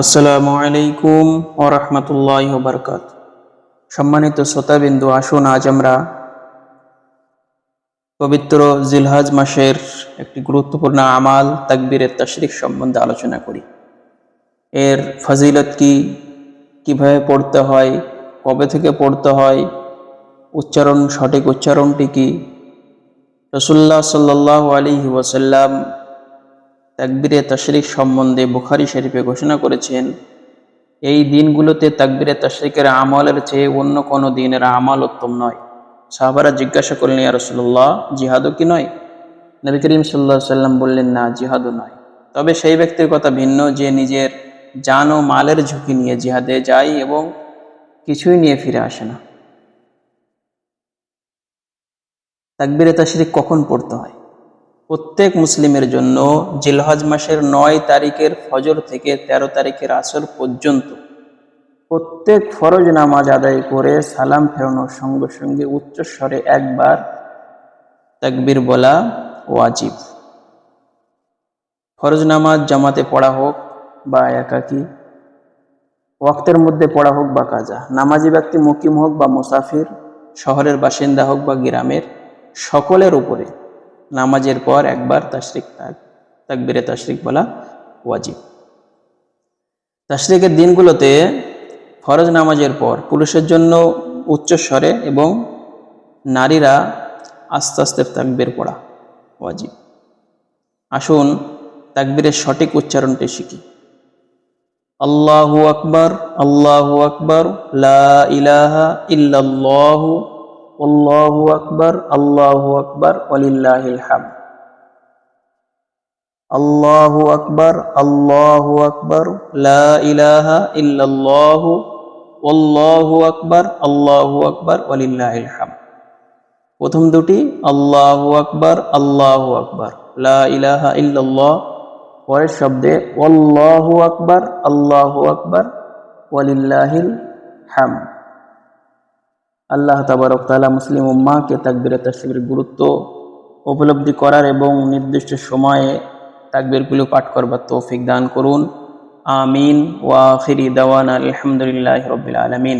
আসসালামু আলাইকুম ও রহমতুল্লাহ বরকাত। সম্মানিত শ্রোতাবিন্দু, আসুন আজ আমরা পবিত্র জিলহাজ মাসের একটি গুরুত্বপূর্ণ আমাল, তাকবীরের তশরিক সম্বন্ধে আলোচনা করি। এর ফজিলত কি? কীভাবে পড়তে হয়? কবে থেকে পড়তে হয়? উচ্চারণ, সঠিক উচ্চারণটি কি? রসুল্লাহ সাল্লাহ আলী ওয়াসাল্লাম তাকবিরে তশরিক সম্বন্ধে বুখারি শরীফে ঘোষণা করেছেন, এই দিনগুলোতে তাকবিরে তশরিকের আমলের চেয়ে অন্য কোনো দিনের আমল উত্তম নয়। সাহাবারা জিজ্ঞাসা করলেন, ইয়া রসুল্লাহ জিহাদও কি নয়? নবী করিম সাল্লাহ সাল্লাম বললেন, না, জিহাদও নয়। তবে সেই ব্যক্তির কথা ভিন্ন, যে নিজের জান ও মালের ঝুঁকি নিয়ে জিহাদে যায় এবং কিছুই নিয়ে ফিরে আসে না। তাকবিরে তশরিক কখন পড়তে হয়? প্রত্যেক মুসলিমের জন্য জিলহজ মাসের নয় তারিখের ফজর থেকে ১৩ তারিখের আসর পর্যন্ত প্রত্যেক ফরজ নামাজ আদায় করে সালাম ফেরানোর সঙ্গে সঙ্গে উচ্চস্বরে একবার তাকবির বলা ওয়াজিব। ফরজ নামাজ জামাতে পড়া হোক বা একাকী, ওয়াক্তের মধ্যে পড়া হোক বা কাজা, নামাজি ব্যক্তি মুকিম হোক বা মুসাফির, শহরের বাসিন্দা হোক বা গ্রামের, সকলের উপরে নামাজের পর একবার তাশরিক তাক তাকবিরে তাশরিক বলা ওয়াজিব। তাশরিকের দিনগুলোতে ফরজ নামাজের পর পুরুষের জন্য উচ্চস্বরে এবং নারীরা আস্তে আস্তে তাকবির পড়া ওয়াজিব। আসুন তাকবীরের সঠিক উচ্চারণটি শিখি। আল্লাহু আকবার আল্লাহু আকবার, লা ইলাহা ইল্লাল্লাহু আল্লাহু আকবার আল্লাহু আকবার, ওয়ালিল্লাহিল হামদ। আল্লাহু আকবার আল্লাহু আকবার, লা ইলাহা ইল্লাল্লাহু আল্লাহু আকবার আল্লাহু আকবার, ওয়ালিল্লাহিল হামদ। প্রথম দুটি, আল্লাহু আকবার আল্লাহু আকবার, লা ইলাহা ইল্লাল্লাহ। পরের শব্দে আল্লাহু আকবার আল্লাহু আকবার, ওয়ালিল্লাহিল হামদ। আল্লাহ তাবারক তালা মুসলিম উম্মাকে তাকবির তাশরিকের গুরুত্ব উপলব্ধি করার এবং নির্দিষ্ট সময়ে তাকবিরগুলো পাঠ করবার তৌফিক দান করুন। আমিন। ওয়া আখিরি দাওয়ান আলহামদুলিল্লাহ রবিল আলামিন।